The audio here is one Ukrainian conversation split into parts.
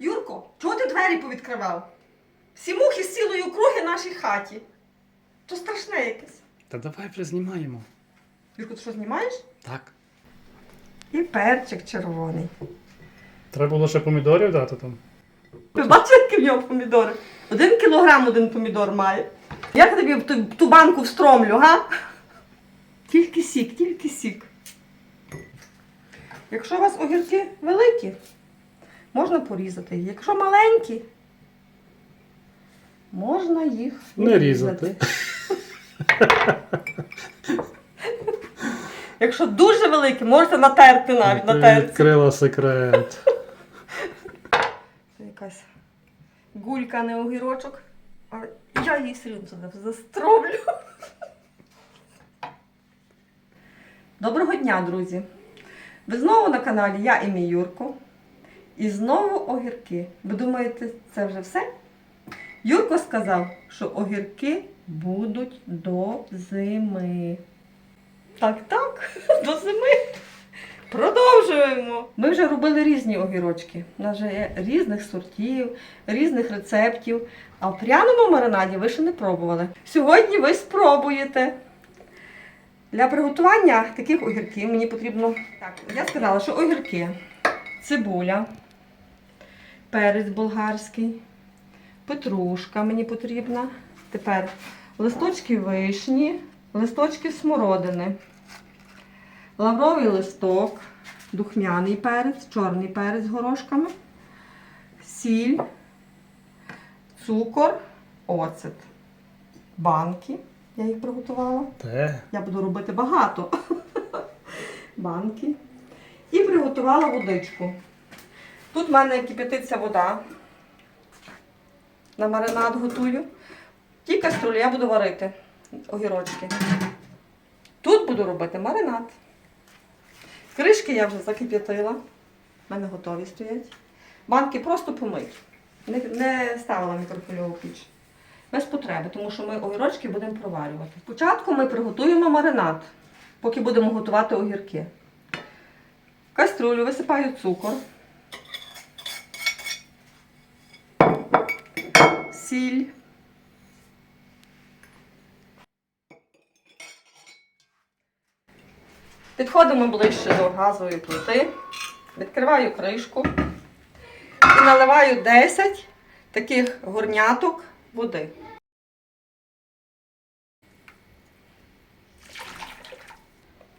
Юрко, чого ти двері повідкривав? Всі мухи з цілої округи нашій хаті. То страшне якесь. Та давай вже знімаємо. Юрко, ти що знімаєш? Так. І перчик червоний. Треба було ще помідорів дати там. Ви бачите, які в нього помідори? Один кілограм один помідор має. Як тобі в ту, ту банку встромлю, га? Тільки сік, тільки сік. Якщо у вас огірки великі, можна порізати. Якщо маленькі, можна їх Не різати. Якщо дуже великі, можете натерти навіть Ти натерти. відкрила секрет. Це якась гулька, а не огірочок. Але я її все одно застроблю. Доброго дня, друзі! Ви знову на каналі Я і мій Юрко. І знову огірки. Ви думаєте, це вже все? Юрко сказав, що огірки будуть до зими. Так, так, до зими. Продовжуємо. Ми вже робили різні огірочки. У нас вже є різних сортів, різних рецептів. А в пряному маринаді ви ще не пробували. Сьогодні ви спробуєте. Для приготування таких огірків мені потрібно. Так, я сказала, що огірки, цибуля, перець болгарський, петрушка мені потрібна. Тепер листочки вишні, листочки смородини лавровий листок, духмяний перець, чорний перець з горошками, сіль, цукор, оцет, банки. Я їх приготувала. Те. Я буду робити багато. Банки. І приготувала водичку. Тут в мене кип'ятиться вода. На маринад готую. В тій каструлі я буду варити огірочки. Тут буду робити маринад. Кришки я вже закип'ятила. У мене готові стоять. Банки просто помить. Не, не ставила мікрохвильову піч. Без потреби, тому що ми огірочки будемо проварювати. Спочатку ми приготуємо маринад, поки будемо готувати огірки. В каструлю висипаю цукор, сіль. Підходимо ближче до газової плити, відкриваю кришку і наливаю 10 таких горняток води.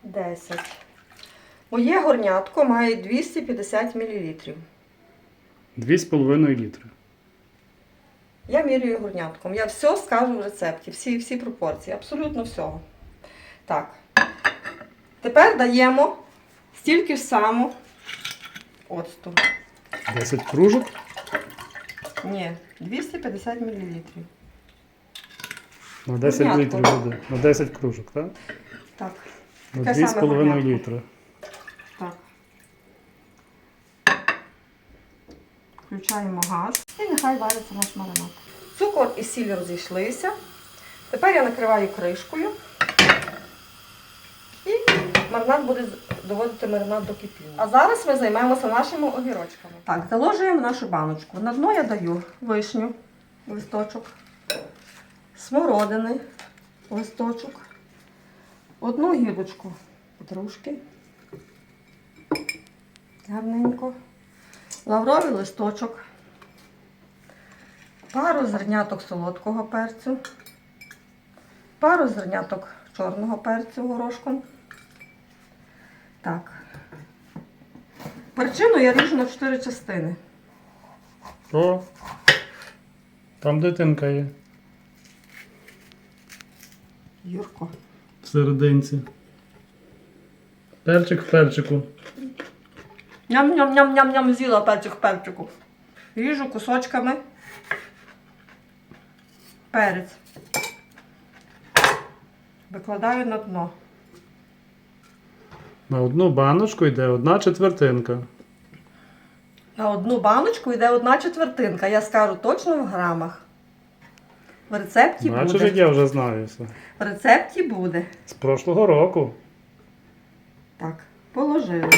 Десять. Моє горнятко має 250 мл. 2,5 літри. Я міряю горнятком. Я все скажу в рецепті, всі, всі пропорції, абсолютно всього. Так. Тепер даємо стільки ж само оцту. 10 кружок. Ні, 250 мл. На 10 Горнятко. літрів води. На 10 кружок, так? Так, На Таке саме 2,5 горнятко. літри. так. Включаємо газ і нехай вариться наш маринад. Цукор і сіль розійшлися. Тепер я накриваю кришкою. І маринад буде доводити маринад до кипіння. А зараз ми займемося нашими огірочками. Так, заложуємо нашу баночку. На дно я даю вишню, листочок, смородини, листочок, одну гілочку петрушки. Гарненько. Лавровий листочок. Пару зерняток солодкого перцю. Пару зерняток чорного перцю горошком. Так. Перчину я ріжу на 4 частини. О! Там дитинка є. Юрко. В серединці. Перчик в перчику. Ням-ням-ням-ням-ням з'їла перчик в перчику. Ріжу кусочками. Перець. Викладаю на дно. На одну баночку йде одна четвертинка. На одну баночку йде одна четвертинка. Я скажу точно в грамах. В рецепті Бачиш, буде. я вже знаю все. В рецепті буде. З прошлого року. Так, положили.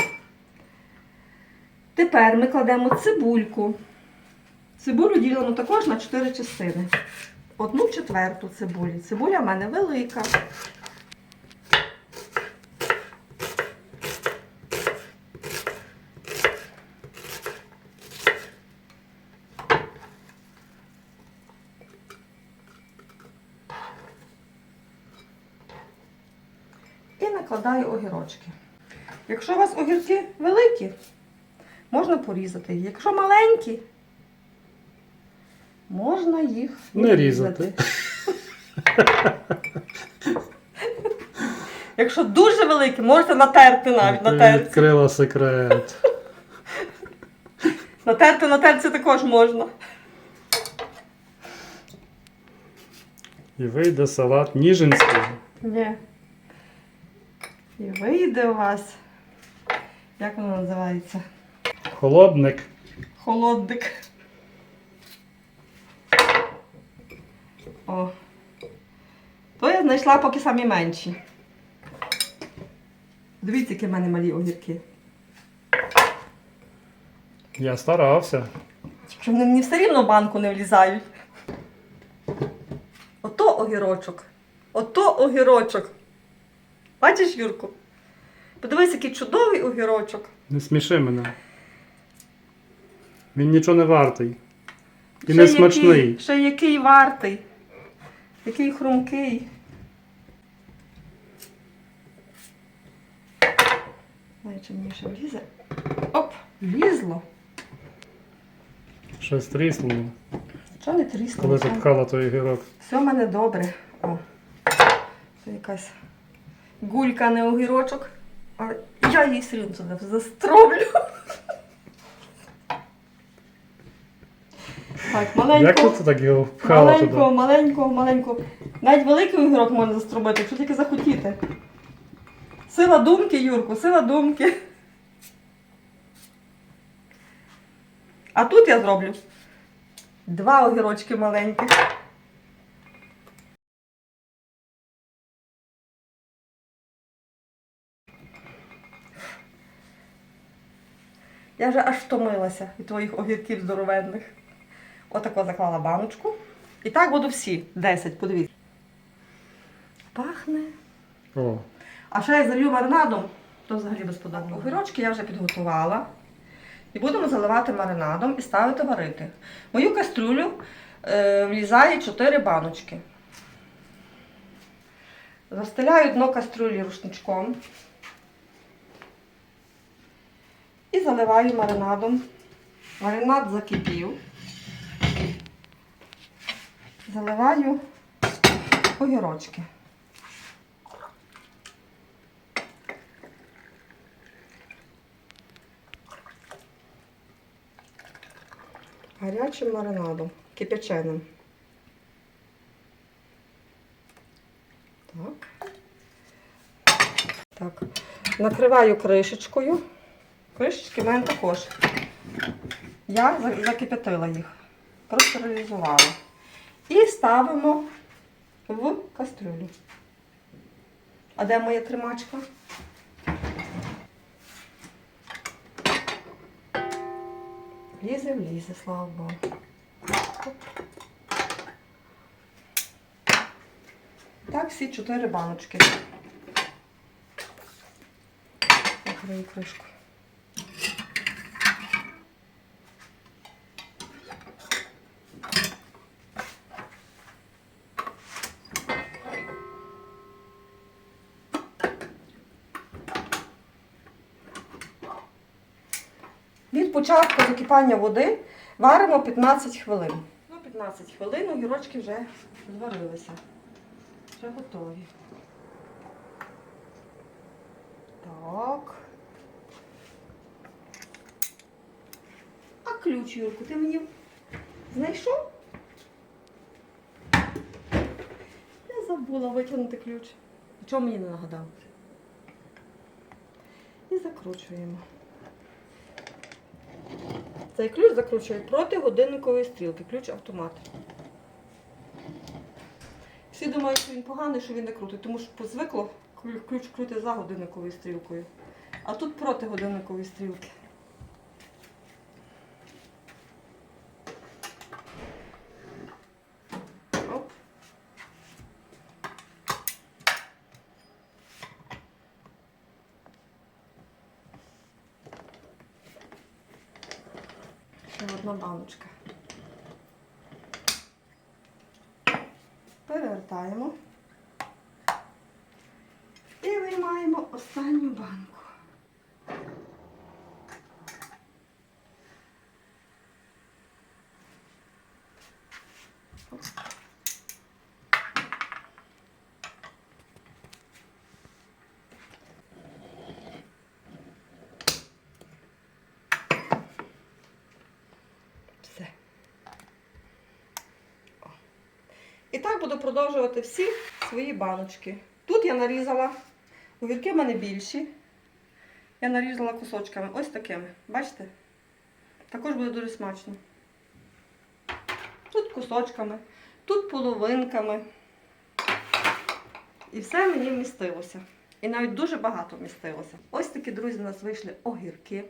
Тепер ми кладемо цибульку. Цибулю ділимо також на 4 частини. Одну четверту цибулі. Цибуля в мене велика. І накладаю огірочки. Якщо у вас огірки великі, можна порізати. їх. Якщо маленькі, можна їх Не різати. Якщо дуже великі, можете натерти навіть на терці. відкрила секрет. Натерти на терці також можна. І вийде салат Ніжинський. Ні. І вийде у вас. Як воно називається? Холодник. Холодник. О. То я знайшла поки самі менші. Дивіться, які в мене малі огірки. Я старався. Що вони мені все рівно в банку не влізають. Ото огірочок. Ото огірочок. Бачиш, Юрку? Подивись, який чудовий огірочок. Не сміши мене. Він нічого не вартий. І Ще не смачний. Який, ще який вартий. Який хрумкий. Знаю, чи мені ще влізе. Оп, влізло. Щось тріснуло, Чого не тріснуло? коли Все- ти пхала той гірок. Все в мене добре. О. Це якась гулька, не огірочок. А я її все туди застроблю. Так, Як маленько. ти так його пхала Маленького, туди? маленького, маленького. Навіть великий огірок можна застробити, якщо тільки захотіти. Сила думки, Юрку, сила думки. А тут я зроблю два огірочки маленьких. Я вже аж втомилася від твоїх огірків здоровенних. Отако заклала баночку. І так буду всі. 10, подивіться. Пахне. О, А ще я залью маринадом, то взагалі безподобно. Огірочки я вже підготувала. І будемо заливати маринадом і ставити варити. В мою кастрюлю е, влізає 4 баночки. Застеляю дно кастрюлі рушничком. І заливаю маринадом. Маринад закипів. Заливаю огірочки. Гарячим маринадом, кипяченим. Так. Так. Накриваю кришечкою. Кришечки в мене також. Я закипятила їх, простерилізувала. І ставимо в кастрюлю. А де моя тримачка? Лізе, влізе, слава Богу. Так, всі чотири баночки. Закрию кришку. Початку закипання води варимо 15 хвилин. Ну, 15 хвилин огірочки вже зварилися. Вже готові. Так. А ключ, Юрку, ти мені знайшов? Я забула витягнути ключ. Чого мені не нагадав? І закручуємо. Цей ключ закручує проти годинникової стрілки, ключ автомат. Всі думають, що він поганий, що він не крутить, тому що звикло ключ- крути за годинниковою стрілкою. А тут проти годинникової стрілки. Це одна баночка. Перевертаємо. І виймаємо останню банку. Все. О. І так буду продовжувати всі свої баночки. Тут я нарізала, огірки в мене більші. Я нарізала кусочками, ось такими. Бачите? Також буде дуже смачно. Тут кусочками, тут половинками. І все мені вмістилося. І навіть дуже багато вмістилося. Ось такі, друзі, у нас вийшли огірки.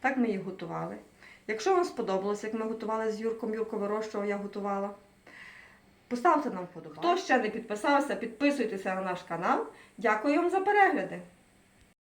Так ми їх готували. Якщо вам сподобалось, як ми готували з Юрком, Юрко вирощував, я готувала. Поставте нам вподобайку. Хто ще не підписався, підписуйтеся на наш канал. Дякую вам за перегляди.